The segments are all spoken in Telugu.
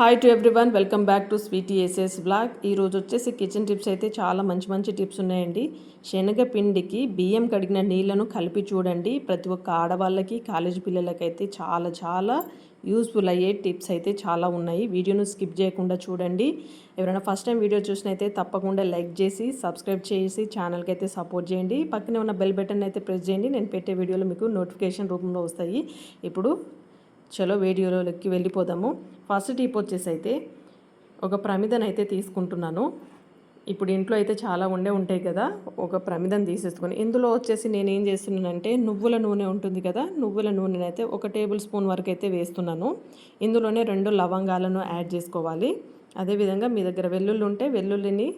Hi to everyone welcome back to Sweety S S blog ఈరోజు వచ్చేసి కిచెన్ టిప్స్ అయితే చాలా మంచి మంచి టిప్స్ ఉన్నాయండి. శనగపిండికి బియ్యం కడిగిన నీళ్ళను కలిపి చూడండి. ప్రతి ఒక్క ఆడవాళ్ళకి కాలేజీ పిల్లలకైతే చాలా చాలా యూస్ఫుల్ అయ్యే టిప్స్ అయితే చాలా ఉన్నాయి. వీడియోను స్కిప్ చేయకుండా చూడండి. ఎవరైనా ఫస్ట్ టైం వీడియో చూసినైతే తప్పకుండా లైక్ చేసి సబ్స్క్రైబ్ చేసి ఛానల్కి అయితే సపోర్ట్ చేయండి. పక్కనే ఉన్న బెల్ బటన్ అయితే ప్రెస్ చేయండి. నేను పెట్టే వీడియోలు మీకు నోటిఫికేషన్ రూపంలో వస్తాయి. ఇప్పుడు చలో వీడియోలోకి వెళ్ళిపోదాము. ఫస్ట్ టిప్ వచ్చేసి అయితే ఒక ప్రమిదను అయితే తీసుకుంటున్నాను. ఇప్పుడు ఇంట్లో అయితే చాలా ఉండే ఉంటాయి కదా ఒక ప్రమిదం తీసేసుకొని. ఇందులో వచ్చేసి నేను ఏం చేస్తున్నానంటే నువ్వుల నూనె ఉంటుంది కదా నువ్వుల నూనెని అయితే ఒక టేబుల్ స్పూన్ వరకు అయితే వేస్తున్నాను. ఇందులోనే రెండు లవంగాలను యాడ్ చేసుకోవాలి. అదేవిధంగా మీ దగ్గర వెల్లుల్లి ఉంటే వెల్లుల్లిని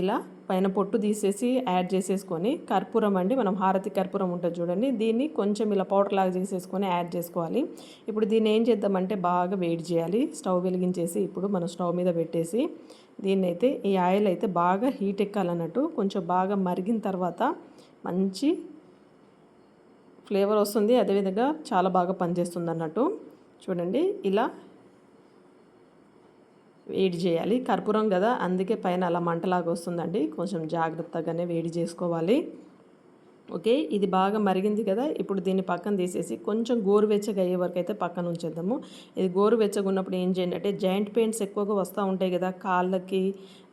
ఇలా పైన పొట్టు తీసేసి యాడ్ చేసేసుకొని కర్పూరం అండి మనం హారతి కర్పూరం ఉంటుంది చూడండి. దీన్ని కొంచెం ఇలా పౌడర్ లాగా చేసేసుకొని యాడ్ చేసుకోవాలి. ఇప్పుడు దీన్ని ఏం చేద్దామంటే బాగా వేడి చేయాలి. స్టవ్ వెలిగించేసి ఇప్పుడు మనం స్టవ్ మీద పెట్టేసి దీన్ని అయితే ఈ ఆయిల్ అయితే బాగా హీట్ ఎక్కాలన్నట్టు కొంచెం బాగా మరిగిన తర్వాత మంచి ఫ్లేవర్ వస్తుంది. అదేవిధంగా చాలా బాగా పనిచేస్తుంది అన్నట్టు చూడండి. ఇలా వేడి చేయాలి. కర్పూరం కదా అందుకే పైన అలా మంటలాగా వస్తుందండి. కొంచెం జాగ్రత్తగానే వేడి చేసుకోవాలి. ఓకే? ఇది బాగా మరిగింది కదా? ఇప్పుడు దీన్ని పక్కన తీసేసి కొంచెం గోరువెచ్చగా అయ్యే వరకు అయితే పక్కన ఉంచేద్దాము. ఇది గోరువెచ్చగా ఉన్నప్పుడు ఏం చేయండి అంటే జాయింట్ పెయిన్స్ ఎక్కువగా వస్తూ ఉంటాయి కదా? కాళ్ళకి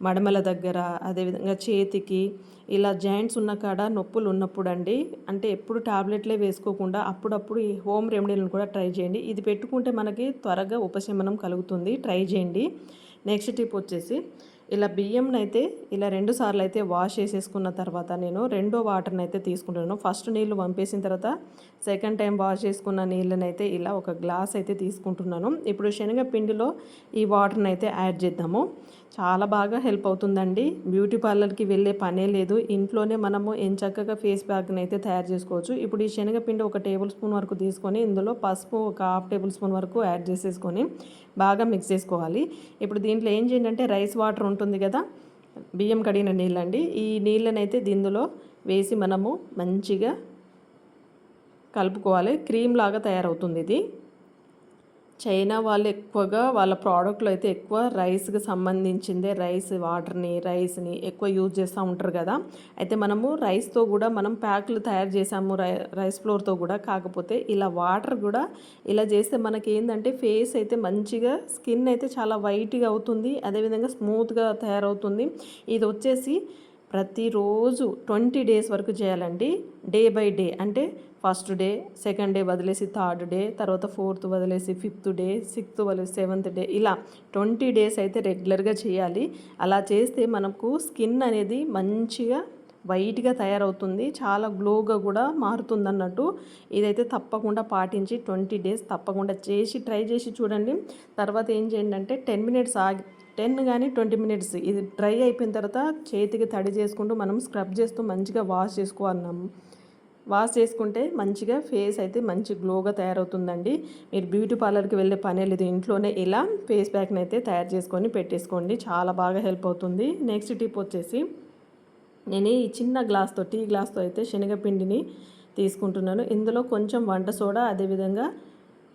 మడమల దగ్గర అదేవిధంగా చేతికి ఇలా జాయింట్స్ ఉన్న కాడ నొప్పులు ఉన్నప్పుడు అండి అంటే ఎప్పుడు టాబ్లెట్లే వేసుకోకుండా అప్పుడప్పుడు ఈ హోమ్ రెమెడీలను కూడా ట్రై చేయండి. ఇది పెట్టుకుంటే మనకి త్వరగా ఉపశమనం కలుగుతుంది. ట్రై చేయండి. నెక్స్ట్ టిప్ వచ్చేసి ఇలా బియ్యంని అయితే ఇలా రెండు సార్లు అయితే వాష్ చేసేసుకున్న తర్వాత నేను రెండో వాటర్ని అయితే తీసుకుంటున్నాను. ఫస్ట్ నీళ్ళు పంపేసిన తర్వాత సెకండ్ టైం వాష్ చేసుకున్న నీళ్ళని అయితే ఇలా ఒక గ్లాస్ అయితే తీసుకుంటున్నాను. ఇప్పుడు శనగపిండిలో ఈ వాటర్ని అయితే యాడ్ చేద్దాము. చాలా బాగా హెల్ప్ అవుతుందండి. బ్యూటీ పార్లర్కి వెళ్ళే పనే లేదు. ఇంట్లోనే మనము చక్కగా ఫేస్ ప్యాక్ని అయితే తయారు చేసుకోవచ్చు. ఇప్పుడు ఈ శనగపిండి ఒక టేబుల్ స్పూన్ వరకు తీసుకొని ఇందులో పసుపు ఒక హాఫ్ టేబుల్ స్పూన్ వరకు యాడ్ చేసేసుకొని బాగా మిక్స్ చేసుకోవాలి. ఇప్పుడు దీంట్లో ఏం చేయండింటే రైస్ వాటర్ ఉంటుంది కదా బియ్యం కడిగిన నీళ్ళండి. ఈ నీళ్ళనైతే దీనిలో వేసి మనము మంచిగా కలుపుకోవాలి. క్రీమ్ లాగా తయారవుతుంది ఇది. చైనా వాళ్ళు ఎక్కువగా వాళ్ళ ప్రోడక్ట్లో అయితే ఎక్కువ రైస్కి సంబంధించిందే. రైస్ వాటర్ని రైస్ని ఎక్కువ యూజ్ చేస్తూ ఉంటారు కదా. అయితే మనము రైస్తో కూడా మనం ప్యాక్లు తయారు చేసాము రై రైస్ ఫ్లోర్తో కూడా. కాకపోతే ఇలా వాటర్ కూడా ఇలా చేస్తే మనకి ఏంటంటే ఫేస్ అయితే మంచిగా స్కిన్ అయితే చాలా వైట్గా అవుతుంది. అదేవిధంగా స్మూత్గా తయారవుతుంది. ఇది వచ్చేసి ప్రతిరోజు ట్వంటీ డేస్ వరకు చేయాలండి. Day by day. అంటే ఫస్ట్ డే సెకండ్ డే వదిలేసి థర్డ్ డే తర్వాత ఫోర్త్ వదిలేసి ఫిఫ్త్ డే సిక్స్త్ వదిలేసి సెవెంత్ డే. ఇలా ట్వంటీ డేస్ అయితే రెగ్యులర్గా చేయాలి. అలా చేస్తే మనకు స్కిన్ అనేది మంచిగా వైట్గా తయారవుతుంది. చాలా గ్లోగా కూడా మారుతుంది అన్నట్టు ఇదైతే తప్పకుండా పాటించి ట్వంటీ డేస్ తప్పకుండా చేసి ట్రై చేసి చూడండి. తర్వాత ఏం చేయండి అంటే టెన్ మినిట్స్ ఆగి టెన్ కానీ ట్వంటీ మినిట్స్ ఇది డ్రై అయిపోయిన తర్వాత చేతికి తడి చేసుకుంటూ మనం స్క్రబ్ చేస్తూ మంచిగా వాష్ చేసుకోవాలన్నాము వాష్ చేసుకుంటే మంచిగా ఫేస్ అయితే మంచి గ్లోగా తయారవుతుందండి. మీరు బ్యూటీ పార్లర్కి వెళ్ళే పనే లేదు. ఇంట్లోనే ఇలా ఫేస్ ప్యాక్ని అయితే తయారు చేసుకొని పెట్టేసుకోండి. చాలా బాగా హెల్ప్ అవుతుంది. నెక్స్ట్ టిప్ వచ్చేసి నేను ఈ చిన్న గ్లాస్తో టీ గ్లాస్తో అయితే శనగపిండిని తీసుకుంటున్నాను. ఇందులో కొంచెం వంట సోడా అదేవిధంగా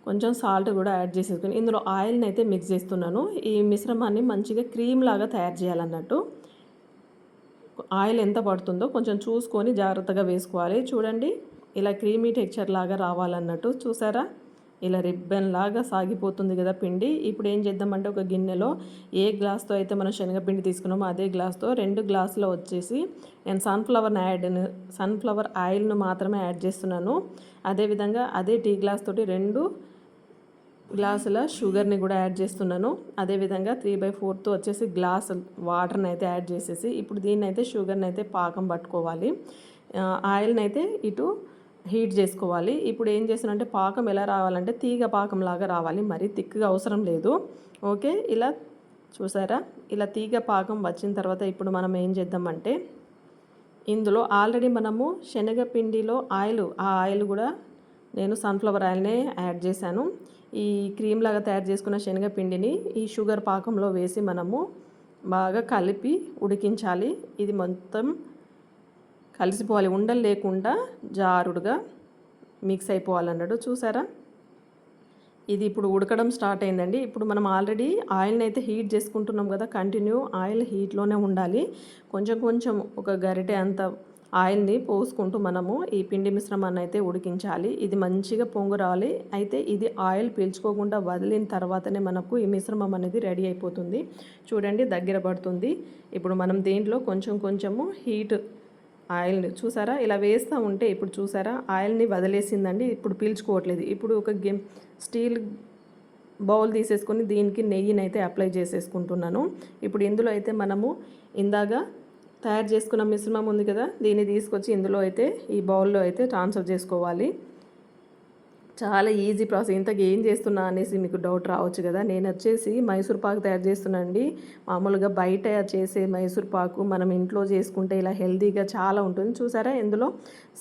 కొంచెం సాల్ట్ కూడా యాడ్ చేసేసుకుని ఇందులో ఆయిల్ని అయితే మిక్స్ చేస్తున్నాను. ఈ మిశ్రమాన్ని మంచిగా క్రీమ్ లాగా తయారు చేయాలన్నట్టు. ఆయిల్ ఎంత పడుతుందో కొంచెం చూసుకొని జాగ్రత్తగా వేసుకోవాలి. చూడండి ఇలా క్రీమీ టెక్చర్ లాగా రావాలన్నట్టు చూసారా? ఇలా రిబ్బన్ లాగా సాగిపోతుంది కదా పిండి. ఇప్పుడు ఏం చేద్దామంటే ఒక గిన్నెలో ఏ గ్లాస్తో అయితే మనం శనగపిండి తీసుకున్నామో అదే గ్లాస్తో రెండు గ్లాసులో వచ్చేసి నేను సన్ఫ్లవర్ యాడ్ సన్ఫ్లవర్ ఆయిల్ను మాత్రమే యాడ్ చేస్తున్నాను. అదేవిధంగా అదే టీ గ్లాస్ తోటి రెండు గ్లాసుల షుగర్ని కూడా యాడ్ చేస్తున్నాను. అదేవిధంగా త్రీ బై ఫోర్త్ వచ్చేసి గ్లాస్ వాటర్ని అయితే యాడ్ చేసేసి ఇప్పుడు దీన్ని అయితే షుగర్ని అయితే పాకం పట్టుకోవాలి. ఆయిల్ని అయితే ఇటు హీట్ చేసుకోవాలి. ఇప్పుడు ఏం చేస్తానంటే పాకం ఎలా రావాలంటే తీగ పాకం లాగా రావాలి. మరీ తిక్కుగా అవసరం లేదు. ఓకే ఇలా చూసారా? ఇలా తీగ పాకం వచ్చిన తర్వాత ఇప్పుడు మనం ఏం చేద్దామంటే ఇందులో ఆల్రెడీ మనము శనగపిండిలో ఆయిల్ ఆ ఆయిల్ కూడా నేను సన్ఫ్లవర్ ఆయిల్నే యాడ్ చేశాను. ఈ క్రీమ్ లాగా తయారు చేసుకున్న శనగపిండిని ఈ షుగర్ పాకంలో వేసి మనము బాగా కలిపి ఉడికించాలి. ఇది మొత్తం కలిసిపోవాలి. ఉండలు లేకుండా జారుడుగా మిక్స్ అయిపోవాలన్నాడు. చూసారా? ఇది ఇప్పుడు ఉడకడం స్టార్ట్ అయిందండి. ఇప్పుడు మనం ఆల్రెడీ ఆయిల్ని అయితే హీట్ చేసుకుంటున్నాం కదా కంటిన్యూ ఆయిల్ హీట్లోనే ఉండాలి. కొంచెం కొంచెం ఒక గరిటె అంత ఆయిల్ని పోసుకుంటూ మనము ఈ పిండి మిశ్రమాన్ని అయితే ఉడికించాలి. ఇది మంచిగా పొంగురాలి. అయితే ఇది ఆయిల్ పీల్చుకోకుండా వదిలిన తర్వాతనే మనకు ఈ మిశ్రమం అనేది రెడీ అయిపోతుంది. చూడండి దగ్గర పడుతుంది. ఇప్పుడు మనం దీంట్లో కొంచెం కొంచెము హీట్ ఆయిల్ని చూసారా? ఇలా వేస్తూ ఉంటే ఇప్పుడు చూసారా? ఆయిల్ని వదిలేసిందండి. ఇప్పుడు పీల్చుకోవట్లేదు. ఇప్పుడు ఒక గెమ్ స్టీల్ బౌల్ తీసేసుకొని దీనికి నెయ్యిని అయితే అప్లై చేసేసుకుంటున్నాను. ఇప్పుడు ఇందులో అయితే మనము ఇందాక తయారు చేసుకున్న మిశ్రమం ఉంది కదా దీన్ని తీసుకొచ్చి ఇందులో అయితే ఈ బౌల్లో అయితే ట్రాన్స్ఫర్ చేసుకోవాలి. చాలా ఈజీ ప్రాసెస్ ఇంతకు ఏం చేస్తున్నా అనేసి మీకు డౌట్ రావచ్చు కదా. నేను వచ్చేసి మైసూర్ పాకు తయారు చేస్తున్నానండి మామూలుగా బయట చేసే మైసూర్ పాకు మనం ఇంట్లో చేసుకుంటే ఇలా హెల్తీగా చాలా ఉంటుంది. చూసారా? ఇందులో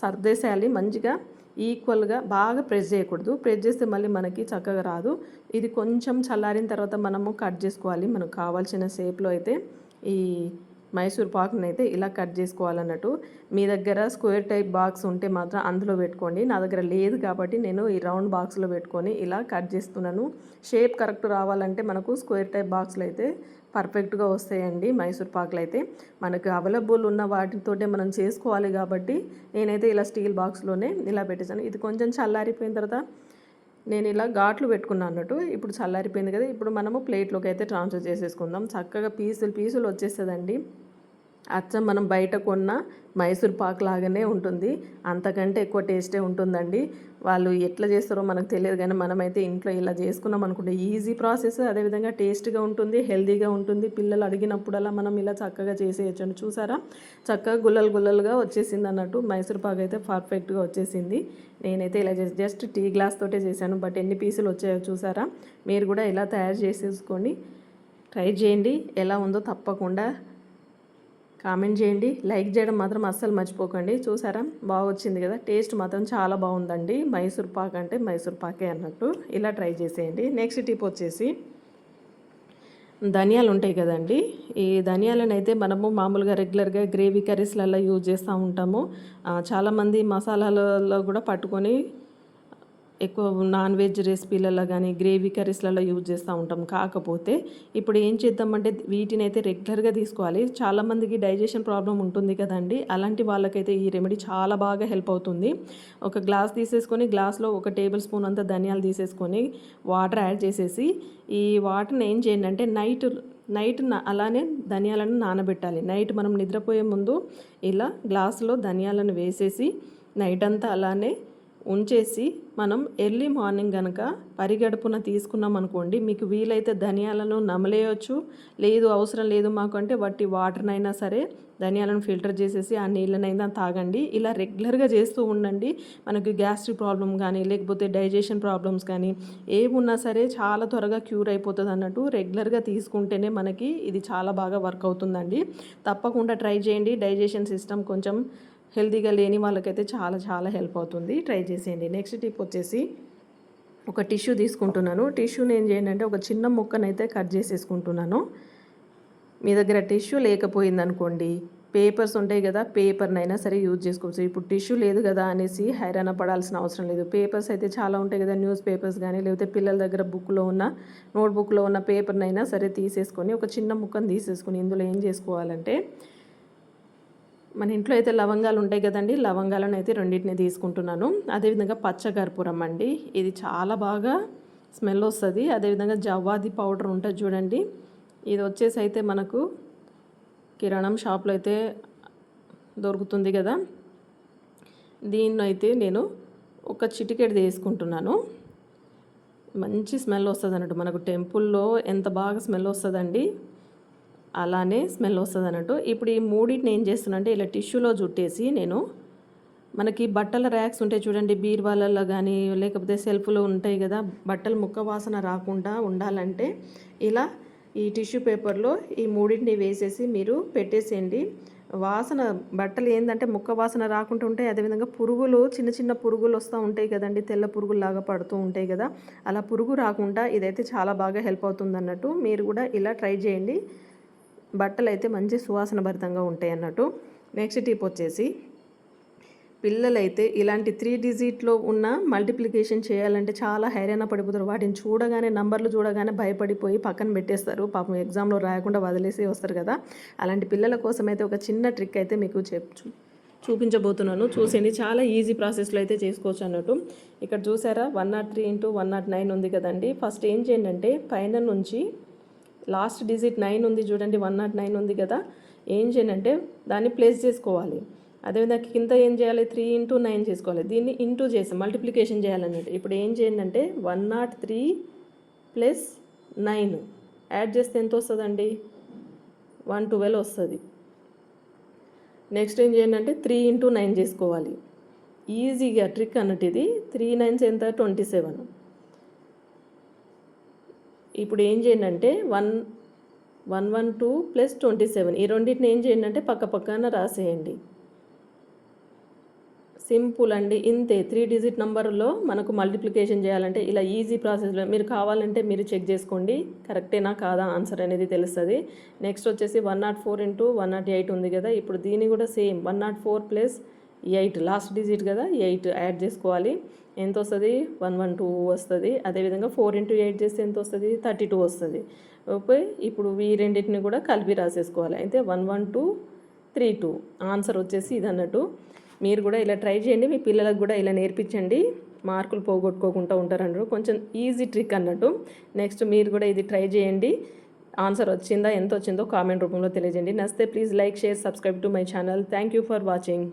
సర్దేసేయాలి. మంచిగా ఈక్వల్గా బాగా ప్రెస్ చేయకూడదు. ప్రెస్ చేస్తే మళ్ళీ మనకి చక్కగా రాదు. ఇది కొంచెం చల్లారిన తర్వాత మనము కట్ చేసుకోవాలి. మనకు కావాల్సిన షేప్లో అయితే ఈ మైసూర్ పాక్ని అయితే ఇలా కట్ చేసుకోవాలన్నట్టు మీ దగ్గర స్క్వేర్ టైప్ బాక్స్ ఉంటే మాత్రం అందులో పెట్టుకోండి. నా దగ్గర లేదు కాబట్టి నేను ఈ రౌండ్ బాక్స్లో పెట్టుకొని ఇలా కట్ చేస్తున్నాను. షేప్ కరెక్ట్ రావాలంటే మనకు స్క్వేర్ టైప్ బాక్స్లో అయితే పర్ఫెక్ట్గా వస్తాయండి మైసూర్ పాకులు అయితే. మనకు అవైలబుల్ ఉన్న వాటితోటే మనం చేసుకోవాలి కాబట్టి నేనైతే ఇలా స్టీల్ బాక్స్లోనే ఇలా పెట్టేసాను ఇది కొంచెం చల్లారిపోయిన తర్వాత నేను ఇలా ఘాట్లు పెట్టుకున్నాను అన్నట్టు. ఇప్పుడు చల్లారిపోయింది కదా ఇప్పుడు మనము ప్లేట్లోకి అయితే ట్రాన్స్ఫర్ చేసేసుకుందాం. చక్కగా పీసులు పీసులు వచ్చేస్తుందండి. అచ్చం మనం బయట కొన్న మైసూర్ పాక్ లాగానే ఉంటుంది. అంతకంటే ఎక్కువ టేస్టే ఉంటుందండి. వాళ్ళు ఎట్లా చేస్తారో మనకు తెలియదు కానీ మనమైతే ఇంట్లో ఇలా చేసుకున్నాం అనుకుంటే ఈజీ ప్రాసెస్. అదేవిధంగా టేస్ట్గా ఉంటుంది హెల్తీగా ఉంటుంది. పిల్లలు అడిగినప్పుడల్లా మనం ఇలా చక్కగా చేసేయచ్చు చూసారా? చక్కగా గుల్లలు గుల్లలుగా వచ్చేసింది అన్నట్టు మైసూర్ పాక్ అయితే పర్ఫెక్ట్గా వచ్చేసింది. నేనైతే ఇలా చేసి జస్ట్ టీ గ్లాస్ తోటే చేశాను. బట్ ఎన్ని పీసులు వచ్చాయో చూసారా? మీరు కూడా ఇలా తయారు చేసేసుకొని ట్రై చేయండి. ఎలా ఉందో తప్పకుండా కామెంట్ చేయండి. లైక్ చేయడం మాత్రం అస్సలు మర్చిపోకండి. చూసారా? బాగా వచ్చింది కదా? టేస్ట్ మాత్రం చాలా బాగుందండి. మైసూర్ పాక్ అంటే మైసూర్ పాకే అన్నట్టు. ఇలా ట్రై చేసేయండి. నెక్స్ట్ టిప్ వచ్చేసి ధనియాలు ఉంటాయి కదండి. ఈ ధనియాలను అయితే మనము మామూలుగా రెగ్యులర్గా గ్రేవీ కర్రీస్లలో యూజ్ చేస్తూ ఉంటాము. చాలామంది మసాలాలలో కూడా పట్టుకొని ఎక్కువ నాన్ వెజ్ రెసిపీలలో కానీ గ్రేవీ కర్రీస్లలో యూజ్ చేస్తూ ఉంటాం. కాకపోతే ఇప్పుడు ఏం చేద్దామంటే వీటిని అయితే రెగ్యులర్గా తీసుకోవాలి. చాలామందికి డైజెషన్ ప్రాబ్లం ఉంటుంది కదండి. అలాంటి వాళ్ళకైతే ఈ రెమెడీ చాలా బాగా హెల్ప్ అవుతుంది. ఒక గ్లాస్ తీసేసుకొని గ్లాస్లో ఒక టేబుల్ స్పూన్ అంతా ధనియాలు తీసేసుకొని వాటర్ యాడ్ చేసేసి ఈ వాటర్ని ఏం చేయండి అంటే నైట్ నైట్ అలానే ధనియాలను నానబెట్టాలి. నైట్ మనం నిద్రపోయే ముందు ఇలా గ్లాసులో ధనియాలను వేసేసి నైట్ అంతా అలానే ఉంచేసి మనం ఎర్లీ మార్నింగ్ కనుక పరిగడుపున తీసుకున్నాం అనుకోండి మీకు వీలైతే ధనియాలను నమలేయచ్చు. లేదు అవసరం లేదు మాకు అంటే వట్టి వాటర్నైనా సరే ధనియాలను ఫిల్టర్ చేసేసి ఆ నీళ్ళనైనా తాగండి. ఇలా రెగ్యులర్గా చేస్తూ ఉండండి. మనకి గ్యాస్ట్రిక్ ప్రాబ్లం కానీ లేకపోతే డైజెషన్ ప్రాబ్లమ్స్ కానీ ఏమున్నా సరే చాలా త్వరగా క్యూర్ అయిపోతుంది అన్నట్టు రెగ్యులర్గా తీసుకుంటేనే మనకి ఇది చాలా బాగా వర్క్ అవుతుందండి. తప్పకుండా ట్రై చేయండి. డైజెషన్ సిస్టమ్ కొంచెం హెల్తీగా లేని వాళ్ళకైతే చాలా చాలా హెల్ప్ అవుతుంది. ట్రై చేసేయండి. నెక్స్ట్ టిప్ వచ్చేసి ఒక టిష్యూ తీసుకుంటున్నాను. టిష్యూని ఏం చేయండి అంటే ఒక చిన్న ముక్కనైతే కట్ చేసేసుకుంటున్నాను. మీ దగ్గర టిష్యూ లేకపోయింది అనుకోండి పేపర్స్ ఉంటాయి కదా పేపర్నైనా సరే యూజ్ చేసుకోవచ్చు. ఇప్పుడు టిష్యూ లేదు కదా అనేసి హైరాణ పడాల్సిన అవసరం లేదు. పేపర్స్ అయితే చాలా ఉంటాయి కదా న్యూస్ పేపర్స్ కానీ లేకపోతే పిల్లల దగ్గర బుక్లో ఉన్న నోట్బుక్లో ఉన్న పేపర్నైనా సరే తీసేసుకొని ఒక చిన్న ముక్కను తీసేసుకొని ఇందులో ఏం చేసుకోవాలంటే మన ఇంట్లో అయితే లవంగాలు ఉంటాయి కదండి లవంగాలను అయితే రెండింటిని తీసుకుంటున్నాను. అదేవిధంగా పచ్చకర్పూరం అండి. ఇది చాలా బాగా స్మెల్ వస్తుంది. అదేవిధంగా జవ్వాది పౌడర్ ఉంటుంది చూడండి. ఇది వచ్చేసి అయితే మనకు కిరాణం షాప్లో అయితే దొరుకుతుంది కదా. దీన్ని అయితే నేను ఒక చిటికెట్ తీసుకుంటున్నాను. మంచి స్మెల్ వస్తుంది అన్నట్టు మనకు టెంపుల్లో ఎంత బాగా స్మెల్ వస్తుందండి. అలానే స్మెల్ వస్తుంది అన్నట్టు ఇప్పుడు ఈ మూడింటిని ఏం చేస్తున్నానంటే ఇలా టిష్యూలో చుట్టేసి నేను మనకి బట్టల ర్యాక్స్ ఉంటాయి చూడండి బీర్వాలలో కానీ లేకపోతే సెల్ఫ్లో ఉంటాయి కదా బట్టలు ముక్క వాసన రాకుండా ఉండాలంటే ఇలా ఈ టిష్యూ పేపర్లో ఈ మూడింటిని వేసేసి మీరు పెట్టేసేయండి. వాసన బట్టలు ఏంటంటే ముక్క వాసన రాకుండా ఉంటాయి. అదేవిధంగా పురుగులు చిన్న చిన్న పురుగులు వస్తూ ఉంటాయి కదండి తెల్ల పురుగుల్లాగా పడుతూ ఉంటాయి కదా అలా పురుగు రాకుండా ఇదైతే చాలా బాగా హెల్ప్ అవుతుంది అన్నట్టు మీరు కూడా ఇలా ట్రై చేయండి. బట్టలు అయితే మంచి సువాసన భరితంగా ఉంటాయి అన్నట్టు నెక్స్ట్ టిప్ వచ్చేసి పిల్లలైతే ఇలాంటి త్రీ డిజిట్లో ఉన్న మల్టిప్లికేషన్ చేయాలంటే చాలా హైరాణ పడిపోతారు. వాటిని చూడగానే నంబర్లు చూడగానే భయపడిపోయి పక్కన పెట్టేస్తారు. పాపం ఎగ్జామ్లో రాయకుండా వదిలేసి వస్తారు కదా. అలాంటి పిల్లల కోసం అయితే ఒక చిన్న ట్రిక్ అయితే మీకు చెప్ చూపించబోతున్నాను. చూసేయండి. చాలా ఈజీ ప్రాసెస్లో అయితే చేసుకోవచ్చు అన్నట్టు. ఇక్కడ చూసారా? One naught three into one naught nine ఉంది కదండి. ఫస్ట్ ఏం చేయండి అంటే పైన నుంచి లాస్ట్ డిజిట్ నైన్ ఉంది చూడండి వన్ నాట్ నైన్ ఉంది కదా. ఏం చేయనంటే దాన్ని ప్లేస్ చేసుకోవాలి. అదేవిధంగా కింద ఏం చేయాలి? త్రీ ఇంటూ నైన్ చేసుకోవాలి. దీన్ని ఇంటూ చేసి మల్టిప్లికేషన్ చేయాలన్నట్టు. ఇప్పుడు ఏం చేయండి అంటే one naught three plus nine. Add చేస్తే ఎంత వస్తుందండి? వన్ ట్వెల్వ్ వస్తుంది. నెక్స్ట్ ఏం చేయండి అంటే త్రీ ఇంటూ నైన్ చేసుకోవాలి. ఈజీగా ట్రిక్ అన్నట్టు ఇది. త్రీ నైన్స్ ఎంత? Twenty seven. ఇప్పుడు ఏం చేయండి అంటే one one one two plus twenty seven. ఈ రెండింటిని ఏం చేయండి అంటే పక్క పక్కన రాసేయండి. సింపుల్ అండి ఇంతే. త్రీ డిజిట్ నెంబర్లో మనకు మల్టిప్లికేషన్ చేయాలంటే ఇలా ఈజీ ప్రాసెస్లో మీరు కావాలంటే మీరు చెక్ చేసుకోండి. కరెక్టేనా కాదా ఆన్సర్ అనేది తెలుస్తుంది. నెక్స్ట్ వచ్చేసి one naught four into one naught eight ఉంది కదా ఇప్పుడు దీన్ని కూడా same one naught four plus eight last digit కదా ఎయిట్ యాడ్ చేసుకోవాలి. ఎంత వస్తుంది వన్ వన్ టూ వస్తుంది. అదేవిధంగా ఫోర్ ఇంటూ ఎయిట్ చేస్తే ఎంత వస్తుంది థర్టీ టూ వస్తుంది. ఓకే ఇప్పుడు ఈ రెండింటిని కూడా కలిపి రాసేసుకోవాలి. అయితే one one two three two. Answer వచ్చేసి ఇది అన్నట్టు మీరు కూడా ఇలా ట్రై చేయండి. మీ పిల్లలకు కూడా ఇలా నేర్పించండి. మార్కులు పోగొట్టుకోకుండా ఉంటారన్నారు. కొంచెం ఈజీ ట్రిక్ అన్నట్టు. నెక్స్ట్ మీరు కూడా ఇది ట్రై చేయండి. ఆన్సర్ వచ్చిందా? ఎంత వచ్చిందో కామెంట్ రూపంలో తెలియజేయండి. నస్తే please like share subscribe to my channel. Thank you for watching.